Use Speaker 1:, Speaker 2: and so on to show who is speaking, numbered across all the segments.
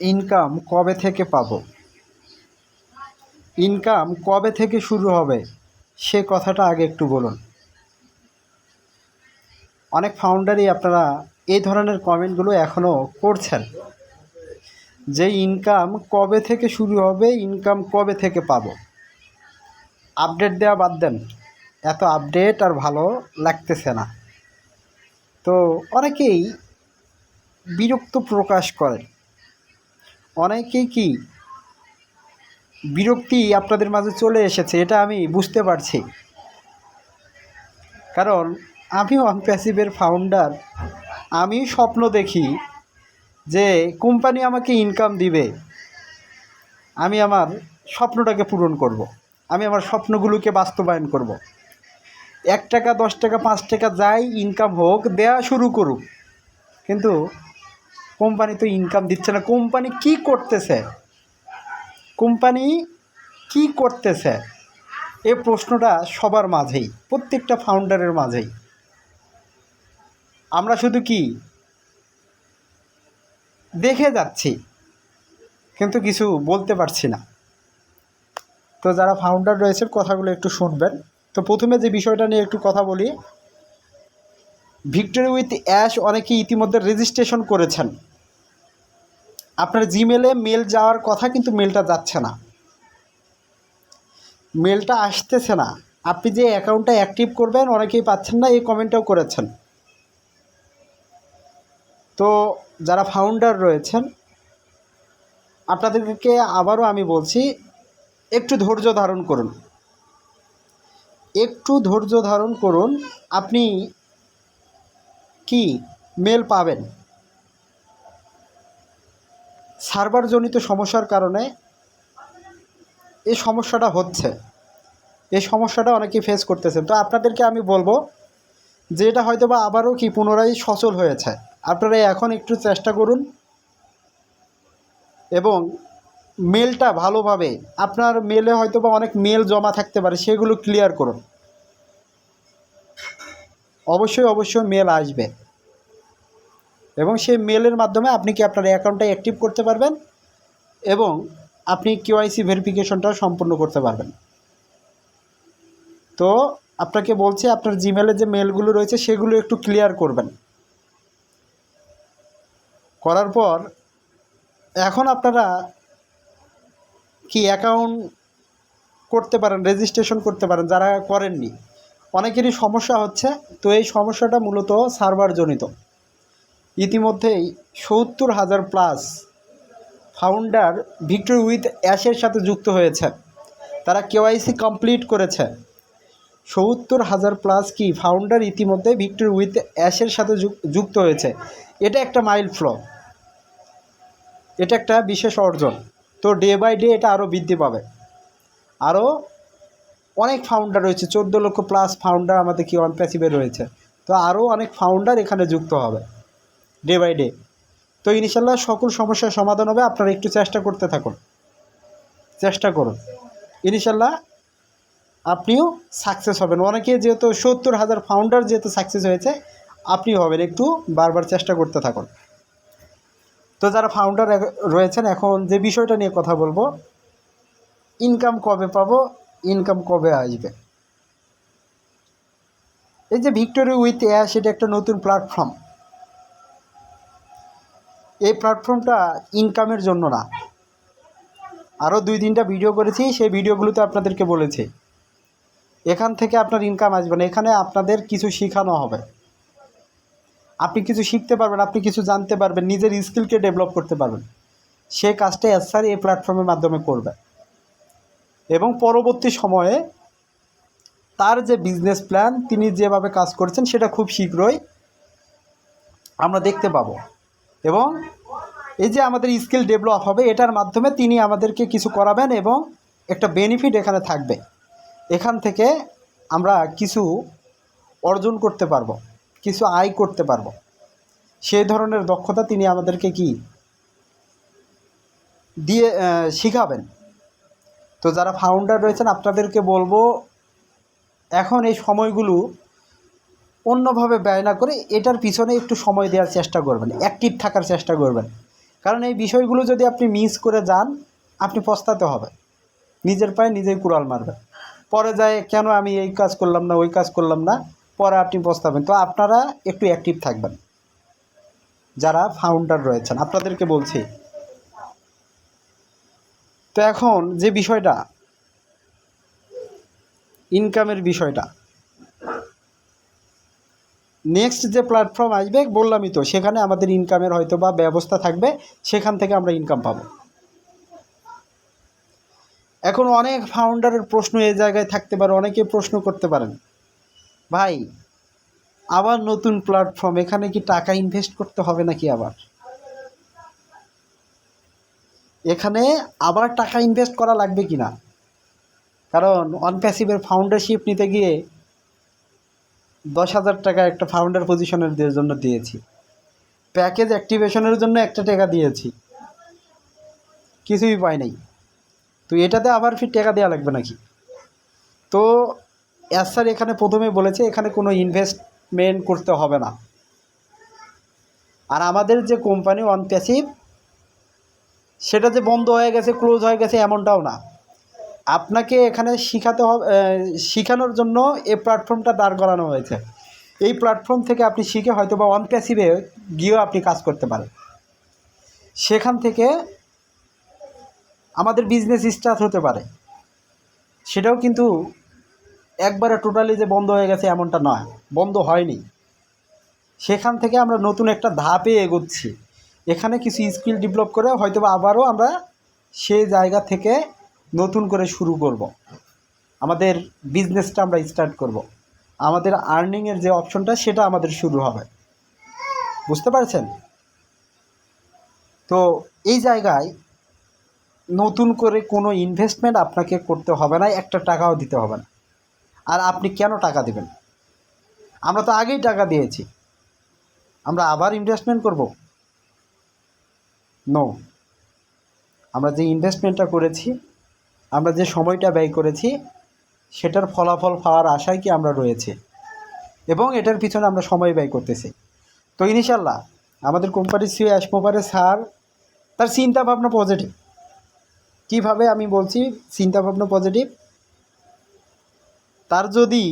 Speaker 1: Income কবে থেকে পাবো? ইনকাম কবে থেকে শুরু হবে? সে কথাটা আগে একটু বলুন। অনেক ফাউন্ডারই আপনারা এই ধরনের কমেন্টগুলো এখনও করছেন যে ইনকাম কবে থেকে শুরু হবে, ইনকাম কবে থেকে পাবো? আপডেট দেওয়া বাদ দেন। এত আপডেট আর ভালো লাগতেছে না। তো অনেকেই বিরক্ত প্রকাশ করেন। অনেকেই কি বিরক্তি আপনাদের মাঝে চলে এসেছে, এটা আমি বুঝতে পারছি কারণ আমি অনপ্যাসিভের ফাউন্ডার আমি স্বপ্ন দেখি যে কোম্পানি আমাকে ইনকাম দিবে, আমি আমার স্বপ্নটাকে পূরণ করব। আমি আমার স্বপ্নগুলোকে বাস্তবায়ন করব। এক টাকা, দশ টাকা, পাঁচ টাকা যাই ইনকাম হোক, দেয়া শুরু করুক কিন্তু কোম্পানি তো ইনকাম দিচ্ছে না। কোম্পানি কি করতেছে? কোম্পানি কি করতেছে? এ প্রশ্নটা সবার মাঝেই, প্রত্যেকটা ফাউন্ডারের মাঝেই। আমরা শুধু কি? দেখে যাচ্ছি, কিন্তু কিছু বলতে পারছি না। তো যারা ফাউন্ডার রয়েছে, কথাগুলো একটু শুনবেন। তো প্রথমে যে বিষয়টা নিয়ে একটু কথা বলি ভিক্টোরি উইথ অ্যাশ অনেকে ইতিমধ্যে রেজিস্ট্রেশন করেছেন। আপনার জিমেলে মেল যাওয়ার কথা কিন্তু মেলটা যাচ্ছে না। মেলটা আসতেছে না। আপনি যে অ্যাকাউন্টটা অ্যাক্টিভ করবেন, অনেকেই পাচ্ছেন না, এই কমেন্টটাও করেছেন। তো যারা ফাউন্ডার রয়েছেন, আপনাদেরকে আবারও আমি বলছি, একটু ধৈর্য ধারণ করুন। একটু ধৈর্য ধারণ করুন, আপনি কি মেল পাবেন? সার্ভারজনিত সমস্যার কারণে এই সমস্যাটা হচ্ছে। এই সমস্যাটা অনেকেই ফেস করতেছেন। তো আপনাদেরকে আমি বলব যে এটা হয়তো বা আবারও কি পুনরায় সচল হয়েছে। আপনারা এখন একটু চেষ্টা করুন এবং মেলটা ভালোভাবে, আপনার মেলে হয়তো বা অনেক মেল জমা থাকতে পারে, সেগুলো ক্লিয়ার করুন। অবশ্যই অবশ্যই মেল আসবে। এবং সেই মেলের মাধ্যমে আপনি কি আপনার অ্যাকাউন্টটা অ্যাক্টিভ করতে পারবেন এবং আপনি কেওয়াইসি ভেরিফিকেশনটাও সম্পূর্ণ করতে পারবেন। তো আপনাকে বলছি, আপনার জিমেলে যে মেলগুলো রয়েছে, সেগুলো একটু ক্লিয়ার করবেন। করার পর এখন আপনারা কি অ্যাকাউন্ট করতে পারেন রেজিস্ট্রেশন করতে পারেন, যারা করেননি। অনেকেরই সমস্যা হচ্ছে, তো এই সমস্যাটা মূলত সার্ভারজনিত ইতিমধ্যেই সত্তর হাজার প্লাস ফাউন্ডার ভিক্টোরি উইথ অ্যাশের সাথে যুক্ত হয়েছে তারা কেওয়াইসি কমপ্লিট করেছে। সত্তর হাজার প্লাস কি ফাউন্ডার ইতিমধ্যে ভিক্টোরি উইথ অ্যাশের সাথে যুক- যুক্ত হয়েছে। এটা একটা মাইল ফ্লো। এটা একটা বিশেষ অর্জন। তো ডে বাই ডে এটা আরও বৃদ্ধি পাবে। আরও অনেক ফাউন্ডার রয়েছে, চোদ্দ লক্ষ প্লাস ফাউন্ডার আমাদের কি ওয়ান প্যাসিভে রয়েছে। তো আরও অনেক ফাউন্ডার এখানে যুক্ত হবে ডে বাই ডে তো ইনশাল্লাহ সকল সমস্যার সমাধান হবে, আপনারা একটু চেষ্টা করতে থাকুন। চেষ্টা করুন। ইনশাল্লাহ আপনিও সাকসেস হবেন। অনেকে যেহেতু সত্তর হাজার ফাউন্ডার যেহেতু সাকসেস হয়েছে, আপনিও হবেন। একটু বারবার চেষ্টা করতে থাকুন। তো যারা ফাউন্ডার রয়েছেন, এখন যে বিষয়টা নিয়ে কথা বলব ইনকাম কবে পাবো ইনকাম কবে আসবে? এই যে ভিক্টোরি উইথ অ্যাশ এটা একটা নতুন প্ল্যাটফর্ম এই প্ল্যাটফর্মটা ইনকামের জন্য না। আরও দুই তিনটা ভিডিও করেছি, সেই ভিডিওগুলোতে আপনাদেরকে বলেছি। এখান থেকে আপনার ইনকাম আসবে না, এখানে আপনাদের কিছু শেখানো হবে। আপনি কিছু শিখতে পারবেন, আপনি কিছু জানতে পারবেন, নিজের স্কিলকে ডেভেলপ করতে পারবেন। সেই কাজটা এসআর এই প্ল্যাটফর্মের মাধ্যমে করবে। এবং পরবর্তী সময়ে তার যে বিজনেস প্ল্যান তিনি যেভাবে কাজ করছেন, সেটা খুব শীঘ্রই আমরা দেখতে পাবো। এবং এই যে আমাদের স্কিল ডেভেলপ হবে, এটার মাধ্যমে তিনি আমাদেরকে কিছু করাবেন এবং একটা বেনিফিট এখানে থাকবে। এখান থেকে আমরা কিছু অর্জন করতে পারব, কিছু আয় করতে পারব। সেই ধরনের দক্ষতা তিনি আমাদেরকে কি? দিয়ে শিখাবেন। তো যারা ফাউন্ডার রয়েছেন, আপনাদেরকে বলব, এখন এই সময়গুলো অন্যভাবে ব্যয় না করে এটার পিছনে একটু সময় দেওয়ার চেষ্টা করবেন অ্যাক্টিভ থাকার চেষ্টা করবেন। কারণ এই বিষয়গুলো যদি আপনি মিস করে যান, আপনি পস্তাতে হবে। নিজের পায়ে নিজেই কুড়াল মারবেন। পরে যায়, কেন আমি এই কাজ করলাম না, ওই কাজ করলাম না? পরে আপনি পস্তাবেন। তো আপনারা একটু অ্যাক্টিভ থাকবেন। যারা ফাউন্ডার রয়েছেন, আপনাদেরকে বলছি তো এখন যে বিষয়টা ইনকামের বিষয়টা নেক্সট যে প্ল্যাটফর্ম আসবে, বললামই তো, সেখানে আমাদের ইনকামের হয়তো বা ব্যবস্থা থাকবে, সেখান থেকে আমরা ইনকাম পাবো। এখন অনেক ফাউন্ডারের প্রশ্ন এ জায়গায় থাকতে পারে, অনেকে প্রশ্ন করতে পারেন, ভাই, আবার নতুন প্ল্যাটফর্ম এখানে কি টাকা ইনভেস্ট করতে হবে নাকি আবার? এখানে আবার টাকা ইনভেস্ট করা লাগবে কি না কারণ অনপ্যাসিভের ফাউন্ডারশিপ নিতে গিয়ে দশ হাজার টাকা একটা ফাউন্ডার পজিশনের জন্য দিয়েছি। প্যাকেজ অ্যাক্টিভেশনের জন্য একটা টাকা দিয়েছি। কিছুই পাই নাই। তো এটাতে আবার ফির টাকা দেওয়া লাগবে নাকি? তো এস স্যার এখানে প্রথমে বলেছে, এখানে কোনো ইনভেস্টমেন্ট করতে হবে না। আর আমাদের যে কোম্পানি অন প্যাসিভ সেটা যে বন্ধ হয়ে গেছে ক্লোজ হয়ে গেছে, এমনটাও না। আপনাকে এখানে শিখাতে হবে শেখানোর জন্য এই প্ল্যাটফর্মটা দাঁড় করানো হয়েছে। এই প্ল্যাটফর্ম থেকে আপনি শিখে হয়তো বা অন প্যাসিভে গিয়েও আপনি কাজ করতে পারেন। সেখান থেকে আমাদের বিজনেস স্টার্ট হতে পারে। সেটাও কিন্তু একবারে টোটালি যে বন্ধ হয়ে গেছে, এমনটা নয়। বন্ধ হয়নি। সেখান থেকে আমরা নতুন একটা ধাপে এগোচ্ছি। এখানে কিছু স্কিল ডেভেলপ করে হয়তো আবারও আমরা সেই জায়গা থেকে নতুন করে শুরু করব। আমাদের বিজনেসটা আমরা স্টার্ট করব। আমাদের আর্নিংয়ের যে অপশনটা সেটা আমাদের শুরু হবে। বুঝতে পারছেন? তো এই জায়গায় নতুন করে কোনো ইনভেস্টমেন্ট আপনাকে করতে হবে না, একটা টাকাও দিতে হবে না। আর আপনি কেন টাকা দেবেন? আমরা তো আগেই টাকা দিয়েছি। আমরা আবার ইনভেস্টমেন্ট করব। নো আমরা যে ইনভেস্টমেন্টটা করেছি, আমরা যে সময়টা ব্যয় করেছি, সেটার ফলাফল পাওয়ার আশায় কি আমরা রয়েছে? এবং এটার পিছনে আমরা সময় ব্যয় করতেছি। তো ইনশাল্লাহ আমাদের কোম্পানির সিও অ্যাসমোবারে স্যার তার চিন্তা ভাবনা পজিটিভ কীভাবে আমি বলছি চিন্তা ভাবনা পজিটিভ তার যদি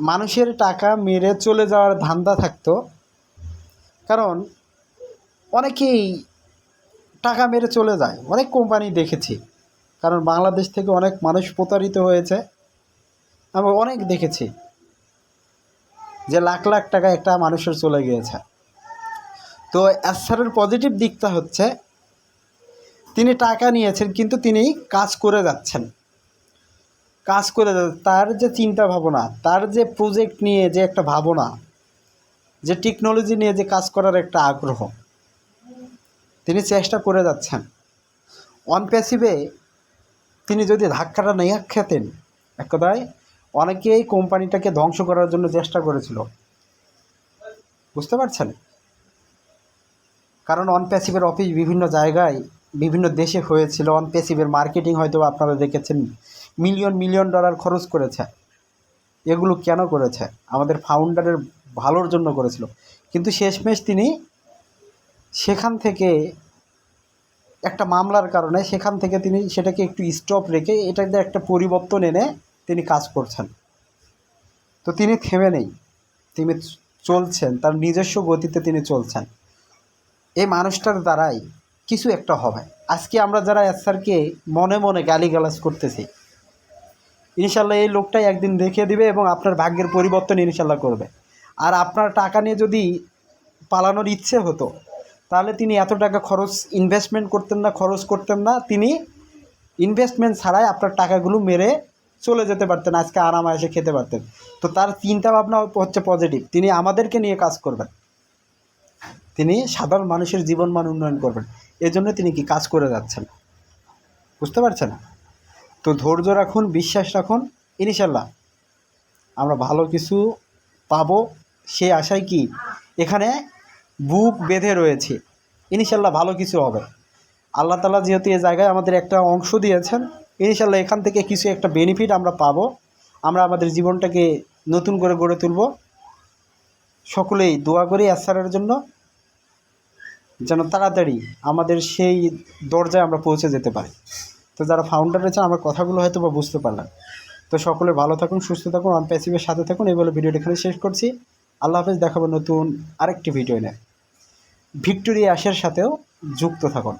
Speaker 1: মানুষের টাকা মেরে চলে যাওয়ার ধান্দা থাকতো, কারণ অনেকেই টাকা মেরে চলে যায়। অনেক কোম্পানি দেখেছি। কারণ বাংলাদেশ থেকে অনেক মানুষ প্রতারিত হয়েছে। আমি অনেক দেখেছি যে লাখ লাখ টাকা একটা মানুষের চলে গিয়েছে। তো এসআরের পজিটিভ দিকটা হচ্ছে, তিনি টাকা নিয়েছেন কিন্তু তিনি কাজ করে যাচ্ছেন। কাজ করে তার যে চিন্তা ভাবনা, তার যে প্রজেক্ট নিয়ে যে একটা ভাবনা, যে টেকনোলজি নিয়ে যে কাজ করার একটা আগ্রহ চেষ্টা করে যাচ্ছেন। অন প্যাসিভে তিনি যদি ধাক্কাটা নেই খেতেন এক কথায় অনেকেই কোম্পানিটাকে ধ্বংস করার জন্য চেষ্টা করেছিল। বুঝতে পারছেন? কারণ অন প্যাসিভের অফিস বিভিন্ন জায়গায়, বিভিন্ন দেশে হয়েছিল। অন প্যাসিভের মার্কেটিং হয়তো আপনারা দেখেছেন মিলিয়ন মিলিয়ন ডলার খরচ করেছে। এগুলো কেন করেছে? আমাদের ফাউন্ডারের ভালোর জন্য করেছিল। কিন্তু শেষমেশ তিনি সেখান থেকে একটা মামলার কারণে সেখান থেকে তিনি সেটাকে একটু স্টপ রেখে এটাতে একটা পরিবর্তন এনে তিনি কাজ করছেন। তো তিনি থেমে নেই। তিনি চলছেন, তার নিজস্ব গতিতে তিনি চলছেন। এই মানুষটার দ্বারাই কিছু একটা হবে। আজকে আমরা যারা স্যারকে মনে মনে গালিগালাজ করতেছি, ইনশাল্লাহ এই লোকটাই একদিন দেখিয়ে দিবে এবং আপনার ভাগ্যের পরিবর্তন ইনশাল্লাহ করবে। আর আপনার টাকা নিয়ে যদি পালানোর ইচ্ছে হতো তাহলে তিনি এত টাকা খরচ ইনভেস্টমেন্ট করতেন না, খরচ করতেন না। তিনি ইনভেস্টমেন্ট ছাড়াই আপনার টাকাগুলো মেরে চলে যেতে পারতেন, আজকে আরামে এসে খেতে পারতেন। তো তার চিন্তা ভাবনা হচ্ছে পজিটিভ তিনি আমাদেরকে নিয়ে কাজ করবেন। তিনি সাধারণ মানুষের জীবনমান উন্নয়ন করবেন। এজন্য তিনি কি কাজ করে যাচ্ছেন? বুঝতে পারছেন? তো ধৈর্য রাখুন, বিশ্বাস রাখুন ইনশাল্লাহ আমরা ভালো কিছু পাবো। সেই আশায় কি? এখানে বুক বেঁধে রয়েছে। ইনশাল্লাহ ভালো কিছু হবে। আল্লাহ তালা যেহেতু এই জায়গায় আমাদের একটা অংশ দিয়েছেন ইনশাল্লাহ এখান থেকে কিছু একটা বেনিফিট আমরা পাবো। আমরা আমাদের জীবনটাকে নতুন করে গড়ে তুলব। সকলেই দোয়া করি অ্যাসারের জন্য, যেন তাড়াতাড়ি আমাদের সেই দরজায় আমরা পৌঁছে যেতে পারি। তো যারা ফাউন্ডার রয়েছেন, আমার কথাগুলো হয়তো বা বুঝতে পারলাম তো সকলে ভালো থাকুন, সুস্থ থাকুন অন প্যাসিভের সাথে থাকুন। এই বলে ভিডিওটা এখানে শেষ করছি। আল্লাহ হাফেজ, দেখাবো নতুন আরেকটি ভিডিও নিয়ে। ভিক্টোরিয়া অ্যাশের সাথেও যুক্ত থাকুন।